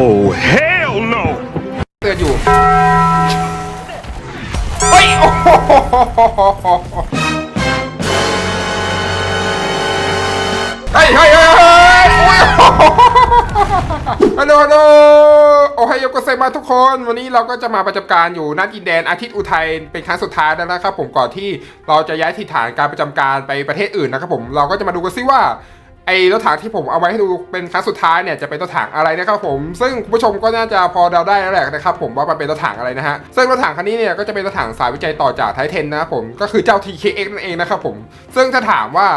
Oh, hell no! เตือนอยู่ เฮ้ย โอ้โหเฮ้ยเฮ้ยเฮ้ยเฮ้ยอุ๊ยฮัลโหลฮัลโหลโอไฮโยโกเซมาทุกคน วันนี้เราก็จะมาประจำการอยู่ณดินแดนอาทิตย์อุทัยเป็นครั้งสุดท้ายแล้วนะครับผมก่อนที่เราจะย้ายที่ฐานการประจำการไปประเทศอื่นนะครับผมเราก็จะมาดูกันซิว่า ไอ้รถถังที่ผมเอาไว้ให้ดูเป็นครั้งสุดท้ายเนี่ยจะเป็นรถถังอะไรนะครับผม ซึ่งคุณผู้ชมก็น่าจะพอเดาได้แล้วแหละนะครับผมว่ามันเป็นรถถังอะไรนะฮะ ซึ่งรถถังคันนี้เนี่ยก็จะเป็นรถถังสายวิจัยต่อจากไทเทนนะครับผมก็คือเจ้า TKX นั่นเองนะครับผม ซึ่งถ้าถามว่า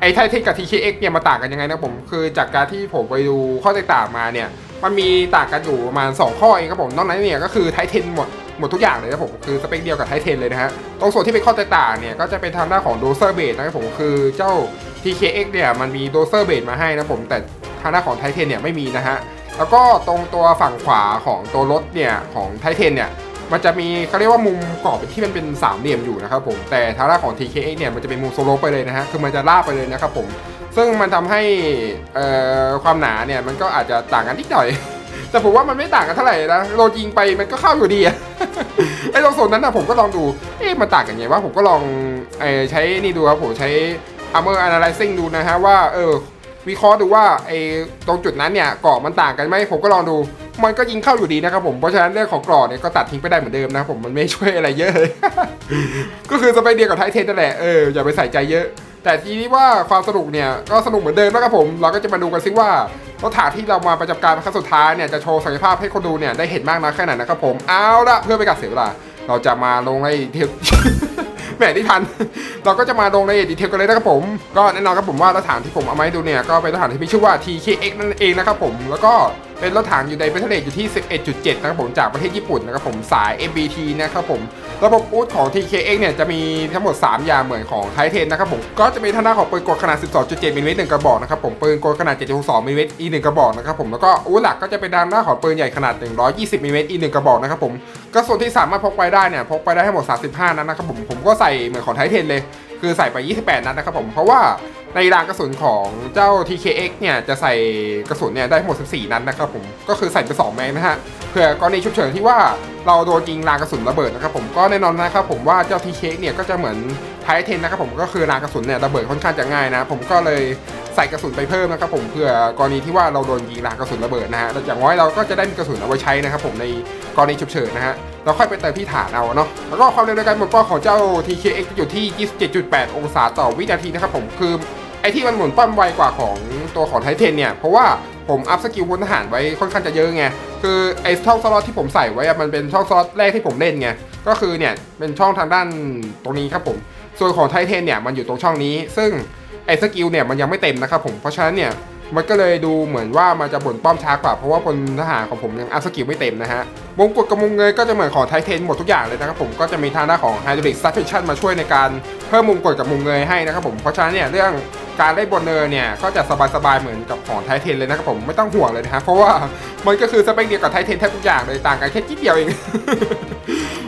ไอ้ไทเทนกับ TKX เนี่ยมาต่างกันยังไงนะผม คือจากการที่ผมไปดูข้อแตกต่างมาเนี่ยมันมีต่างกันอยู่ประมาณ 2 ข้อเองครับผมนอกนั้นเนี่ยก็คือไทเทนหมดหมดทุกอย่างเลยนะผมคือสเปคเดียวกับไทเทนเลยนะฮะตรงส่วนที่เป็นข้อแตกต่างเนี่ยก็จะเป็นทางด้านของโดเซอร์เบสนะครับผมคือเจ้า TKX เนี่ยมันมีโดเซอร์เบสมาให้นะผมแต่ทางด้านของไทเทนเนี่ยไม่มีนะฮะแล้วก็ตรงตัวฝั่งขวาของตัวรถเนี่ยของไทเทนเนี่ยมันจะมีเขาเรียกว่ามุมกรอบที่มันเป็นสามเหลี่ยมอยู่นะครับผมแต่ทางด้านของ TKX เนี่ยมันจะเป็นมุมโซโลไปเลยนะฮะคือมันจะลาบไปเลยนะครับผมซึ่งมันทำให้ความหนาเนี่ยมันก็อาจจะต่างกันนิดหน่อย แต่ผมว่ามันไม่ต่างกันเท่าไหร่นะโดนยิงไปมันก็เข้าอยู่ดีอะไอ้ตรงส่วนนั้นนะผมก็ลองดูเอ๊ะมันต่างกันไงวะผมก็ลองอใช้นี่ดูครับผมใช้ armor analyzing ดูนะฮะว่าเออวิเคราะห์ดูว่าไอ้ตรงจุดนั้นเนี่ยกราะมันต่างกันไหมผมก็ลองดู มันก็ยิงเข้าอยู่ดีนะครับผมเพราะฉะนั้นเรื่องของกราะเนี่ยก็ตัดทิ้งไปได้เหมือนเดิมนะครับผมมันไม่ช่วยอะไรเยอะเลย ก็คือสเปคเดียวกับไทเทนนั่นแหละเอออย่าไปใส่ใจเยอะ แต่ทีนี้ว่าความสนุกเนี่ยก็สนุกเหมือนเดิมนะครับผม เราก็จะมาดูกันซิว่ารถถังที่เรามาประจำการครั้งสุดท้ายเนี่ยจะโชว์ศักยภาพให้คนดูเนี่ยได้เห็นมากน้อยแค่ไหนนะครับผมเอาละเพื่อไปกัดเสียเวลาเราจะมาลงในเทป แหมที่ทัน เราก็จะมาลงในดีเทลกันเลยนะครับผม ก็แน่นอนครับผมว่ารถถังที่ผมเอามาให้ดูเนี่ยก็เป็นรถถังที่มีชื่อว่า TKX นั่นเองนะครับผมแล้วก็ เป็นรถถังอยู่ในประเทศอยู่ที่ 11.7 นะครับผมจากประเทศญี่ปุ่นนะครับผมสาย MBT นะครับผมระบบอูดของ TKX เนี่ยจะมีทั้งหมด 3 อย่างเหมือนของไทเทนนะครับผมก็จะมีทางด้านของปืนกลขนาด 12.7มิลลิเมตรหนึ่งกระบอกนะครับผมปืนกลขนาด 7.62มิลลิเมตรอีกหนึ่งกระบอกนะครับผมแล้วก็อูดหลักก็จะเป็นทางด้านของปืนใหญ่ขนาด 120มิลลิเมตรอีกหนึ่งกระบอกนะครับผมก็ส่วนที่สามารถพกไปได้เนี่ยพกไปได้ทั้งหมด 35 นัดนะครับผมผมก็ใส่เหมือนของไทเทนเลย คือใส่ไป 28 นัดนะครับผมเพราะว่า ในรางกระสุนของเจ้า TKX เนี่ยจะใส่กระสุนเนี่ยได้ทั้งหมด 14 นัดนะครับผมก็คือใส่ไป2แมงนะฮะเผื่อกรณีฉุกเฉินที่ว่าเราโดนยิงรางกระสุนระเบิดนะครับผมก็แน่นอนนะครับผมว่าเจ้า TKX เนี่ยก็จะเหมือนไทเทนนะครับผมก็คือรางกระสุนเนี่ยระเบิดค่อนข้างจะง่ายนะผมก็เลยใส่กระสุนไปเพิ่มนะครับผมเผื่อกรณีที่ว่าเราโดนยิงรางกระสุนระเบิดนะฮะแต่อย่างน้อยเราก็จะได้มีกระสุนเอาไว้ใช้นะครับผมใน กรณีฉุกเฉินนะฮะเราค่อยไปเติมที่ฐานเอาเนาะแล้วก็ความเร็วในการหมุนป้อของเจ้า TKX อยู่ที่ 27.8 องศาต่อวินาทีนะครับผมคือไอ้ที่มันหมุนป้อมไวกว่าของตัวของไทเทนเนี่ยเพราะว่าผมอัพสกิลพลทหารไว้ค่อนข้างจะเยอะไงคือไอ้ช่องสล็อตที่ผมใส่ไว้มันเป็นช่องสล็อตแรกที่ผมเล่นไงก็คือเนี่ยเป็นช่องทางด้านตรงนี้ครับผม ส่วนของไทเทนเนี่ยมันอยู่ตรงช่องนี้ ซึ่งไอ้สกิลเนี่ยมันยังไม่เต็มนะครับผมเพราะฉะนั้นเนี่ย มันก็เลยดูเหมือนว่ามันจะบ่นป้อมช้ากว่า เพราะว่าพลทหารของผมยังอัพสกิลไม่เต็มนะฮะมงกุฎกับมงเงยก็จะเหมือนของไทเทนหมดทุกอย่างเลยนะครับผมก็จะมีทางด้านของ Hydraulic Suspension มาช่วยในการเพิ่มมงกุฎกับมงเงยให้นะครับผมเพราะฉะนั้นเนี่ยเรื่องการเล่นบนเนินเนี่ยก็จะสบายๆเหมือนกับของไทเทนเลยนะครับผมไม่ต้องห่วงเลยนะฮะเพราะว่ามันก็คือสเปคเดียวกับไทเทนแทบทุกอย่างเลยต่างกันแค่นิดเดียวเอง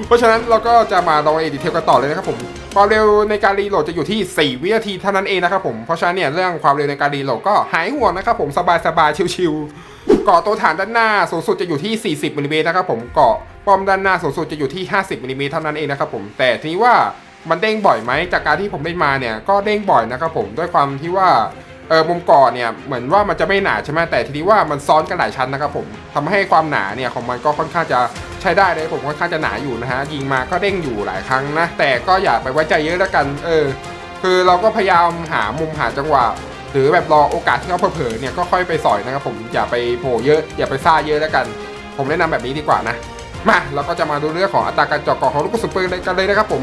เพราะฉะนั้นเราก็จะมาลองเอดิเทลกันต่อเลยนะครับผม ความเร็วในการรีโหลดจะอยู่ที่ 4 วินาทีเท่านั้นเองนะครับผม เพราะฉะนั้นเนี่ยเรื่องความเร็วในการรีโหลดก็หายห่วงนะครับผมสบายๆชิวๆเกาะตัวฐานด้านหน้าสูงสุดจะอยู่ที่ 40มิลลิเมตรนะครับผมเกาะป้อมด้านหน้าสูงสุดจะอยู่ที่ 50มิลลิเมตรเท่านั้นเองนะครับผมแต่ทีนี้ว่ามันเด้งบ่อยไหมจากการที่ผมเล่นมาเนี่ยก็เด้งบ่อยนะครับผมด้วยความที่ว่าเออมุมก่อเนี่ยเหมือนว่ามันจะไม่หนาใช่ไหมแต่ทีนี้ว่ามันซ้อนกันหลายชั้นนะครับผมทำให้ความหนาเนี่ยของมันก็ค่อนข้างจะ ใช้ได้เลยผมค่อนข้างจะหนาอยู่นะฮะยิงมาก็เด้งอยู่หลายครั้งนะ แต่ก็อย่าไปไว้ใจเยอะแล้วกัน เออ คือเราก็พยายามหามุมหาจังหวะหรือแบบรอโอกาสที่เขาเผลอเนี่ยก็ค่อยไปสอยนะครับผมอย่าไปโผล่เยอะ อย่าไปซ่าเยอะแล้วกัน ผมแนะนำแบบนี้ดีกว่านะมาเราก็จะมาดูเรื่องของอัตราการเจาะกาะของลูกกระสุนปืนกันเลยนะครับผม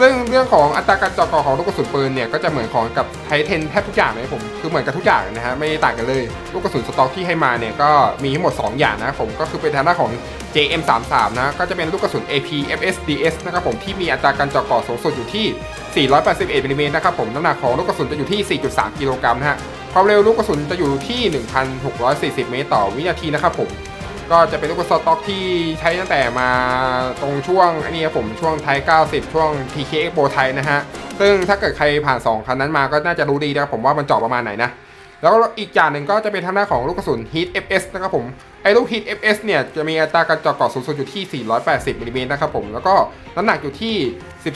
ซึ่งเรื่องของอัตราการเจาะกาะของลูกกระสุนปืนเนี่ยก็จะเหมือนของกับไทเทนแทบทุกอย่างเลยผมคือเหมือนกับทุกอย่างนะฮะไม่ต่างกันเลย ลูกกระสุนสต็อกที่ให้มาเนี่ยก็มีทั้งหมด 2 อย่างนะผมก็คือเป็นทางด้านของ JM33 นะก็จะเป็นลูกกระสุน AP FSDS นะครับผมที่มีอัตราการเจาะกาะสูงสุดอยู่ที่ 481มิลลิเมตรนะครับผมน้ำหนักของลูกกระสุนจะอยู่ที่ 4.3 กิโลกรัมนะฮะความเร็วลูกกระสุนจะอยู่ที่ 1,640 เมตรต่อวินาทีนะครับผม ก็จะเป็นลูกกระสุนสต็อกที่ใช้ตั้งแต่มาตรงช่วงอันนี้ครับผมช่วงไทย 90 ช่วง TKX โบไทยนะฮะ ซึ่งถ้าเกิดใครผ่าน 2 คันนั้นมาก็น่าจะรู้ดีนะผมว่ามันเจาะประมาณไหนนะ แล้วอีกอย่างหนึ่งก็จะเป็นทางด้านของลูกกระสุน Heat FS นะครับผม ไอ้ลูกฮิต FS เนี่ย จะมีอัตราการเจาะเกาะสูงสุดอยู่ที่ 480มิลลิเมตรนะครับผม แล้วก็น้ำหนักอยู่ที่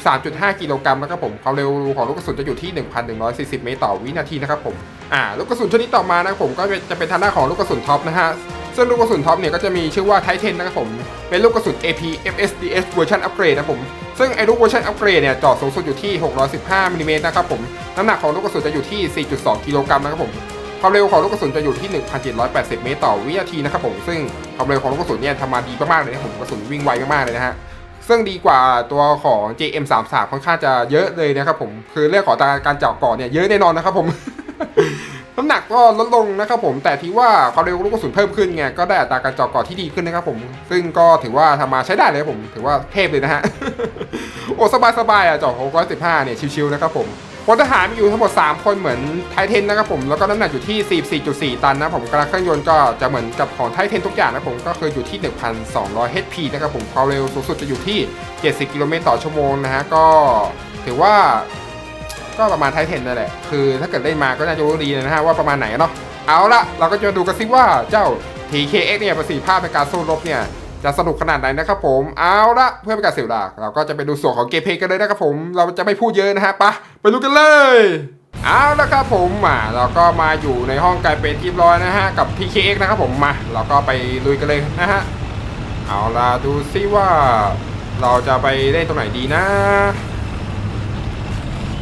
13.5 กิโลกรัมนะครับผม ความเร็วของลูกกระสุนจะอยู่ที่ 1,140 เมตรต่อวินาทีนะครับผม อ่า ลูกกระสุนชนิดต่อมานะครับผมก็จะเป็นทางด้านของลูกกระสุนท็อปนะฮะ ซึ่งลูกกระสุนท็อปเนี่ยก็จะมีชื่อว่าไทเทนนะครับผม เป็นลูกกระสุน AP FSDS เวอร์ชันอัปเกรดนะครับผม ซึ่งไอ้ลูกเวอร์ชันอัปเกรดเนี่ยจาะสูงสุดอยู่ที่ 615มิลลิเมตรนะครับผม น้ำหนักของลูกกระสุนจะอยู่ที่ 4.2 กิโลกรัมนะครับผม ความเร็วของลูกกระสุนจะอยู่ที่ 1,780 เมตรต่อวินาทีนะครับผม ซึ่งความเร็วของลูกกระสุนเนี่ยทำมาดีมากๆเลยนะครับผม กระสุนวิ่งไวมากๆเลยนะฮะซึ่งดีกว่าตัวของ JM33 ค่อนข้างจะเยอะเลยนะครับผม คือเรื่องของการเจาะเกาะเนี่ยเยอะแน่นอนนะครับผม น้ำหนักก็ลดลงนะครับผมแต่ที่ว่าความเร็วลูกกระสุนเพิ่มขึ้นไงก็ได้อัตราการเจาะเกาะที่ดีขึ้นนะครับผม ซึ่งก็ถือว่าทำมาใช้ได้เลยครับผมถือว่าเทพเลยนะฮะโอ้สบายๆอะเจาะ615เนี่ยชิวๆนะครับผมพลทหารมีอยู่ทั้งหมด 3 คนเหมือนไทเทนนะครับผมแล้วก็น้ำหนักอยู่ที่ 44.4 ตันนะผมกระเครื่องยนต์ก็จะเหมือนกับของไทเทนทุกอย่างนะผมก็คืออยู่ที่ 1,200 HP นะครับผมความเร็วสูงสุดจะอยู่ที่ 70 กิโลเมตรต่อชั่วโมงนะฮะก็ถือว่า ก็ประมาณไทเทนนั่นแหละ คือถ้าเกิดเล่นมาก็น่าจะรู้ดีนะฮะว่าประมาณไหนเนาะ เอาละเราก็จะดูกันซิว่าเจ้า TKX เนี่ยประสิทธิภาพในการสู้รบเนี่ยจะสนุกขนาดไหนนะครับผม เอาละเพื่อเป็นการเสียเวลาเราก็จะไปดูส่วนของเกมเพลย์กันเลยนะครับผม เราจะไม่พูดเยอะนะฮะปะไปดูกันเลยเอาละครับผมมาเราก็มาอยู่ในห้องกลายเป็นที่เรียบร้อยนะฮะกับ TKX นะครับผมมาเราก็ไปลุยกันเลยนะฮะเอาละดูซิว่าเราจะไปเล่นตรงไหนดีนะ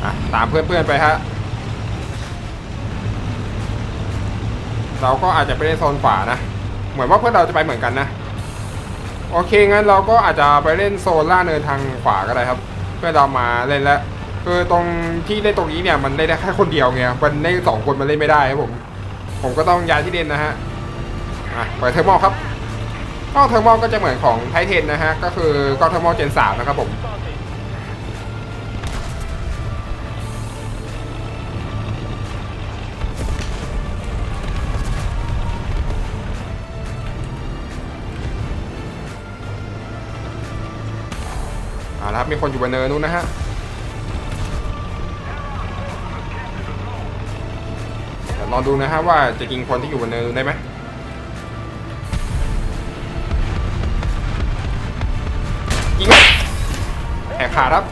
อะตามเพื่อนๆไปฮะเราก็อาจจะไปเล่นโซนขวานะ เหมือนว่าเพื่อนเราจะไปเหมือนกันนะโอเคงั้นเราก็อาจจะไปเล่นโซนล่าเนินทางขวาก็ได้ครับ เพื่อเรามาเล่นแล้วคือตรงที่เล่นตรงนี้เนี่ยมันเล่นได้แค่คนเดียวไงมันเล่นสองคนมันเล่นไม่ได้ครับผม ผมก็ต้องย้ายที่เล่นนะฮะอะเปิดเทอร์โมครับกล้องเทอร์โมก็จะเหมือนของไทเทนนะฮะก็คือกล้องเทอร์โมเจนสามนะครับผม มีคนอยู่บนเนินนู้นนะฮะเดี๋ยวลองดูนะฮะว่าจะยิงคนที่อยู่บนเนินนู้นได้ไหมยิงไหมแหกขาดครับ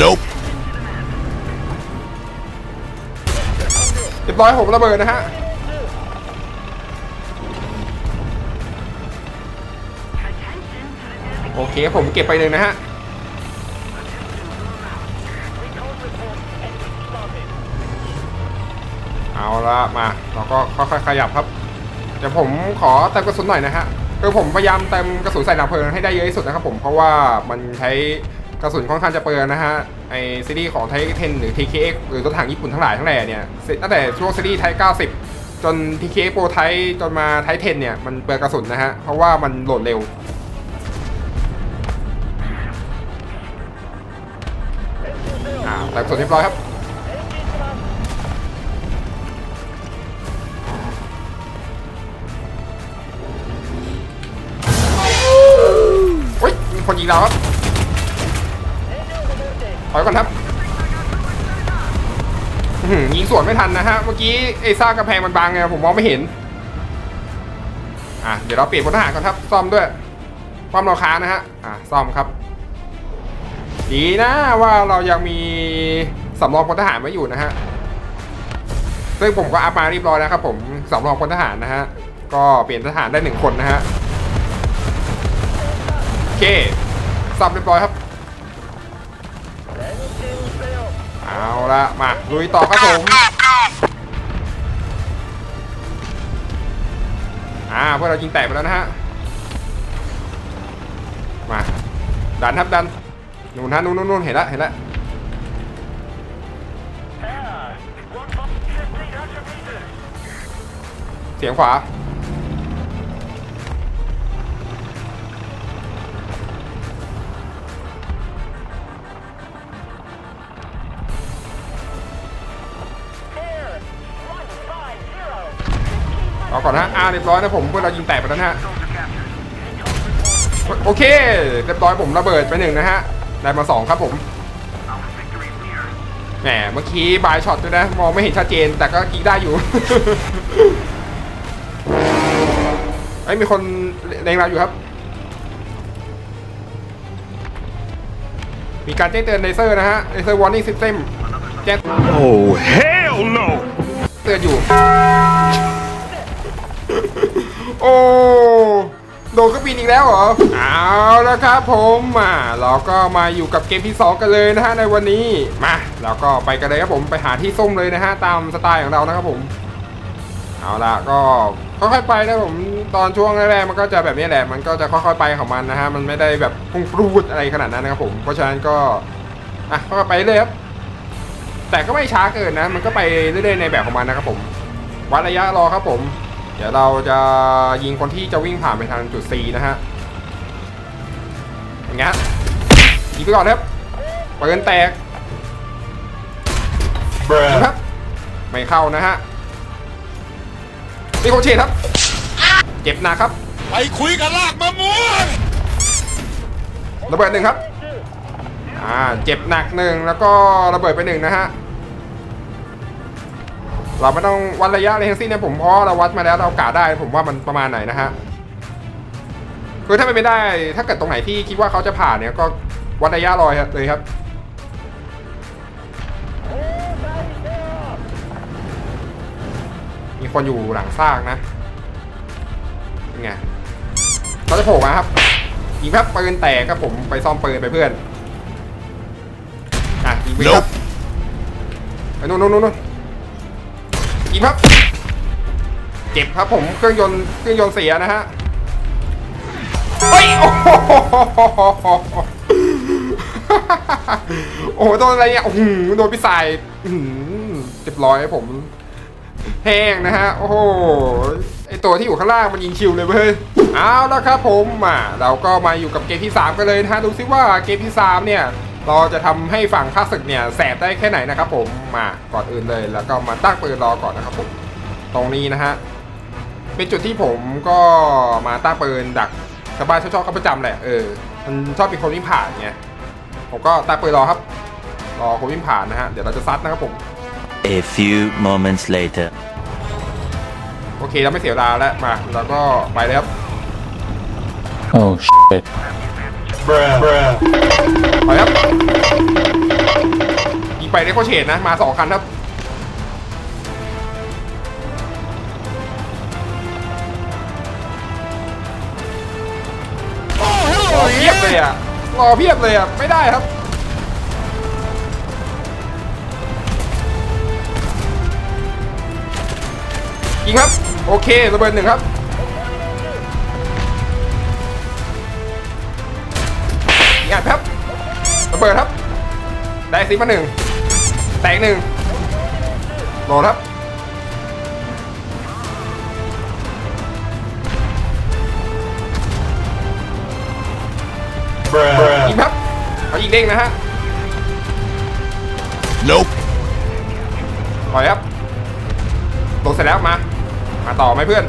Nope. เรียบร้อยผมระเบิดนะฮะ โอเคผมเก็บไปเลยนะฮะเอาละมาเราก็ค่อยๆขยับครับเดี๋ยวผมขอเติมกระสุนหน่อยนะฮะคือผมพยายามเติมกระสุนใส่หนังเพลิงให้ได้เยอะที่สุดนะครับผมเพราะว่ามันใช้กระสุนค่อนข้างจะเปลืองนะฮะไอซีรีส์ของไทเทนหรือ TKX หรือรถถังญี่ปุ่นทั้งหลายทั้งแหล่เนี่ยตั้งแต่ช่วงซีรีส์ไท90 จน TKX Pro ไทจนมาไทเทนเนี่ยมันเปลืองกระสุนนะฮะเพราะว่ามันโหลดเร็ว แตกระสุนเรียบร้อยครับโอ้ยมีคนยิงเราครับถอยก่อนครับยิงสวนไม่ทันนะฮะ เมื่อกี้ไอ้ซ่ากระแพงมันบางไงผมมองไม่เห็น อะ เดี๋ยวเราเปลี่ยนพลทหารก่อนครับ ซ่อมด้วยความราค้านะฮะ อะ ซ่อมครับ ดีนะว่าเรายังมีสำรองพลทหารไว้อยู่นะฮะซึ่งผมก็อัพมาเรียบร้อยนะครับผมสำรองพลทหารนะฮะก็เปลี่ยนทหารได้หนึ่งคนนะฮะโอเคสับเรียบร้อยครับเอาละมาลุยต่อครับผมอ่าเพื่อเรายิงแตกไปแล้วนะฮะมาดันครับดัน นู่นฮะนู่นนู่นนู่นเห็นล้วเห็นล้วเสียงขวาเอาก่อนนะอ่าเรียบร้อยนะผมเพื่อเรายิงแตกไปแล้วนะฮะ โอเค เรียบร้อยผมระเบิดไปหนึ่งนะฮะ ได้มาสองครับผมแหมเมื่อกี้บายช็อตด้วยนะ มองไม่เห็นชัดเจนแต่ก็ยิงได้อยู่ไอ้ยมีคนเล็งเราอยู่ครับ มีการแจ้งเตือนเลเซอร์นะฮะเลเซอร์วอร์นิ่งซิสเต็มแจ้ง Oh, hell no! เตือนอยู่ โอ้ โดนเครื่องบินอีกแล้วเหรอ เอาแล้วครับผมมาเราก็มาอยู่กับเกมที่ 2 กันเลยนะฮะในวันนี้ มาเราก็ไปกันเลยครับผมไปหาที่ส้มเลยนะฮะตามสไตล์ของเรานะครับผม เอาละก็ค่อยๆไปนะผมตอนช่วงแรกๆมันก็จะแบบนี้แหละ มันก็จะค่อยๆไปของมันนะฮะมันไม่ได้แบบพุ่งปรูดอะไรขนาดนั้นนะครับผมเพราะฉะนั้นก็อะค่อยๆไปเลยครับแต่ก็ไม่ช้าเกินนะ มันก็ไปเรื่อยๆในแบบของมันนะครับผมวัดระยะรอครับผม เดี๋ยวเราจะยิงคนที่จะวิ่งผ่านไปทางจุด C นะฮะอย่างเงี้ยยิงไปก่อนครับปืนแตกยิงครับไม่เข้านะฮะนี่โคเชตครับ เจ็บหนักครับ ไปคุยกับลากมะม่วงระเบิดหนึ่งครับ อ่า เจ็บหนักหนึ่งแล้วก็ระเบิดไปหนึ่งนะฮะ เราไม่ต้องวัดระยะอะไรทั้งสิ้นนะผมเพราะเราวัดมาแล้วเรากะได้ผมว่ามันประมาณไหนนะฮะคือถ้าเป็นไม่ได้ ถ้าเกิดตรงไหนที่คิดว่าเขาจะผ่านเนี่ยก็วัดระยะรอยเลยครับมีคนอยู่หลังซากนะเป็นไงเขาจะโผล่มาครับยิงครับปืนแตกครับผมไปซ่อมปืนไปเพื่อนอะยิงไปครับไปนู่นนู่นนู่นนู่น ยิงครับ เจ็บครับผมเครื่องยนต์เครื่องยนต์เสียนะฮะเฮ้ยโอ้โหโอ้โหโดนอะไรเนี่ยโอ้โหโดนพิสายอื้อหือเจ็บร้อยผม แห้งนะฮะ โอ้โหไอตัวที่อยู่ข้างล่างมันยิงคิวเลยเว้ยเอาแล้วครับผมมาเราก็มาอยู่กับเกมที่ 3 กันเลยนะฮะดูซิว่าเกมที่ 3 เนี่ย เราจะทำให้ฝั่งข้าศึกเนี่ยแสบได้แค่ไหนนะครับผมมาก่อนอื่นเลย แล้วก็มาตั้งปืนรอก่อนนะครับผมตรงนี้นะฮะเป็นจุดที่ผมก็มาตั้งปืนดักชาวบ้านชอบๆเขาประจำแหละเออมันชอบมีคนวิ่งผ่านไงผมก็ตั้งปืนรอครับรอคนวิ่งผ่านนะฮะเดี๋ยวเราจะซัดนะครับผม A few moments later. โอเคเราไม่เสียเวลาแล้วมาเราก็ไปเลยครับ Oh shit. ไปครับยิงไปได้โคเชนนะ มาสองคันครับ รอเพียบเลยอะ รอเพียบเลยอะ ไม่ได้ครับยิงครับ โอเคระเบิดหนึ่งครับ ระเบิดครับ ได้ซิมาหนึ่ง แตกหนึ่งโหลดครับ Bruh. ยิงครับ เอายิงเด้งนะฮะ Nope. ปล่อยครับโหลดเสร็จแล้วมา มาต่อไหมเพื่อน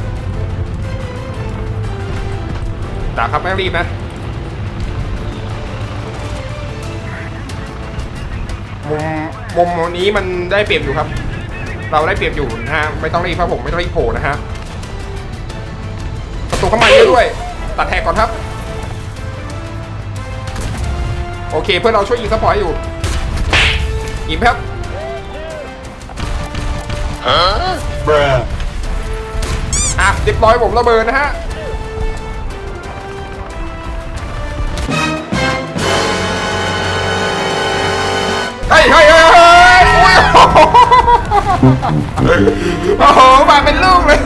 จ่าครับไม่ต้องรีบนะ มุมนี้มันได้เปรียบอยู่ครับ เราได้เปรียบอยู่นะฮะไม่ต้องรีบครับผมไม่ต้องรีบโผล่นะฮะประตูเข้ามาเยอะด้วย ตัดแทกก่อนครับ โอเคเพื่อนเราช่วยยิงซัพพอร์ตอยู่ยิงครับ Bruh. อะเรียบร้อยผมระเบิดนะฮะเฮ้ยเฮ้ยเฮ้ย โอ้โหมาเป็นลูกเลย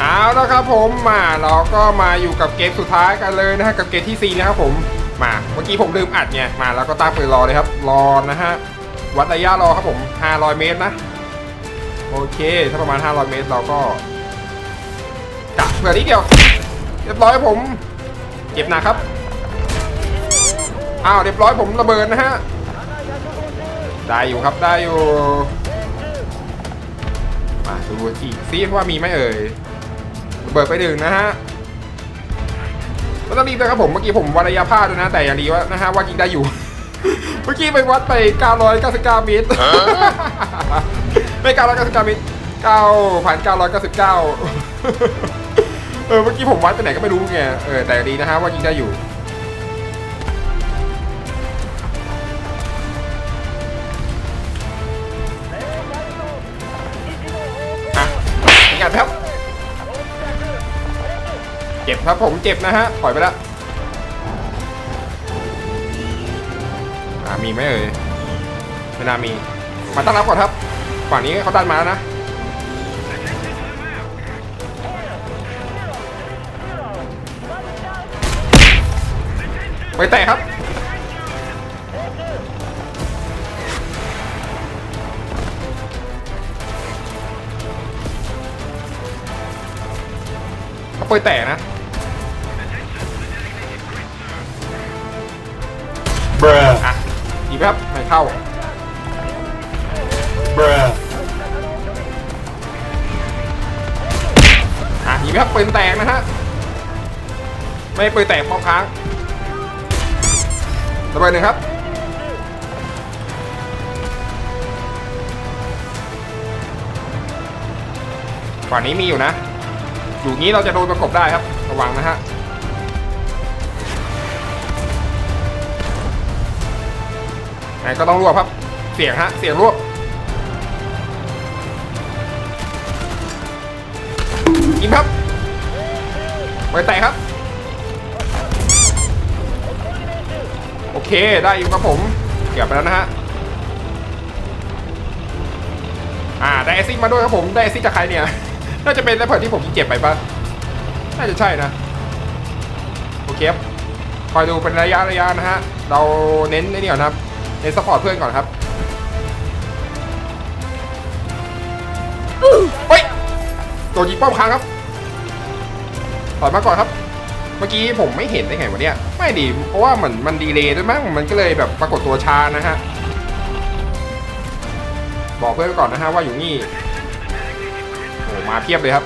เอาแล้วครับผมมาเราก็มาอยู่กับเกมสุดท้ายกันเลยนะฮะกับเกมที่4นะครับผมมาเมื่อกี้ผมลืมอัดไงมาแล้วก็ตั้งปืนรอเลยครับ รอนะฮะวัดระยะรอครับผม 500 เมตรนะ โอเค ถ้าประมาณ 500 เมตรเราก็กะเผื่อนิดเดียว เรียบร้อยผมเก็บหนักครับอ้าวเรียบร้อยผมระเบิดนะฮะ ได้อยู่ครับได้อยู่ มาดูทีซีว่ามีไหมเอ่ยระเบิดไปหนึ่งนะฮะไม่ต้องรีบนะครับผมเมื่อกี้ผมวัดระยะพลาดด้วยนะ แต่อย่างดีว่านะฮะว่ายิงได้อยู่ เมื่อกี้ไปวัดไป 999เมตรไม่999เมตร9,999เออเมื่อกี้ผมวัดไปไหนก็ไม่รู้ไงเออแต่ดีนะฮะว่ายิงได้อยู่ จ็บครับผมเจ็บนะฮะปล่อยไปแล้วอ่ามีไหมเอ่ยไม่น่ามี มาตั้งรับก่อนครับฝั่งนี้เขาดันมาแล้วนะไปแตะครับเขาไปแตะนะ Bruh. อะดีไหมครับไม่เข้า Bruh. อะดีไหมครับปืนแตกนะฮะ ไม่ปืนแตกพอค้างระเบิดหนึ่งครับ ฝั่งนี้มีอยู่นะ อยู่งี้เราจะโดนประกบได้ครับ ระวังนะฮะ ไหนก็ต้องรวบครับ เสียงฮะ เสียงรวบยิงครับไปแตะครับ โอเคได้อยู่ครับผมเกือบไปแล้วนะฮะอ่าได้แอซซิดมาด้วยครับผมได้แอซซิดจากใครเนี่ย น่าจะเป็นแรปเปิดที่ผมเจ็บไปปะน่าจะใช่นะ โอเคครับคอยดูเป็นระยะระยะนะฮะ เราเน้นในนี่ก่อนครับ เน้นสปอร์ตเพื่อนก่อนครับเฮ้ยโดนยิงป้อมค้างครับถอยมาก่อนครับ เมื่อกี้ผมไม่เห็นได้ไงวะเนี่ยไม่ดีเพราะว่าเหมือนมันดีเลย์ด้วยมั้งมันก็เลยแบบปรากฏตัวช้านะฮะบอกเพื่อนไว้ก่อนนะฮะว่าอยู่นี่โอ้มาเพียบเลยครับ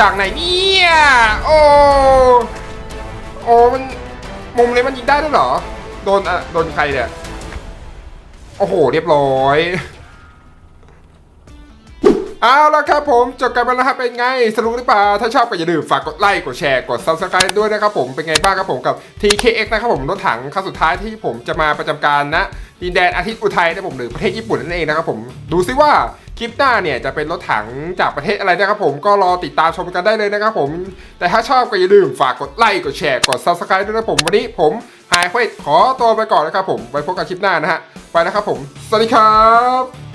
จากไหนเนี่ยโอ้โอ้มันมุมเลยมันยิงได้ด้วยเหรอ โดนอะโดนใครเนี่ยโอ้โห เรียบร้อยเอาละครับผมจบกันไปแล้วครับเป็นไง สนุกหรือเปล่า ถ้าชอบก็อย่าลืมฝากกดไลค์กดแชร์กด subscribe ด้วยนะครับผมเป็นไงบ้างครับผมกับ TKX นะครับผมรถถังครั้งสุดท้ายที่ผมจะมาประจำการนะดินแดนอาทิตย์อุทัยนะผมหรือประเทศญี่ปุ่นนั่นเองนะครับผมดูซิว่า คลิปหน้าเนี่ยจะเป็นรถถังจากประเทศอะไรนะครับผมก็รอติดตามชมกันได้เลยนะครับผม แต่ถ้าชอบก็อย่าลืมฝากกดไลค์กดแชร์กด subscribe ด้วยนะผมวันนี้ผมหายเควขอตัวไปก่อนนะครับผมไว้พบกันคลิปหน้านะฮะไปนะครับผม สวัสดีครับ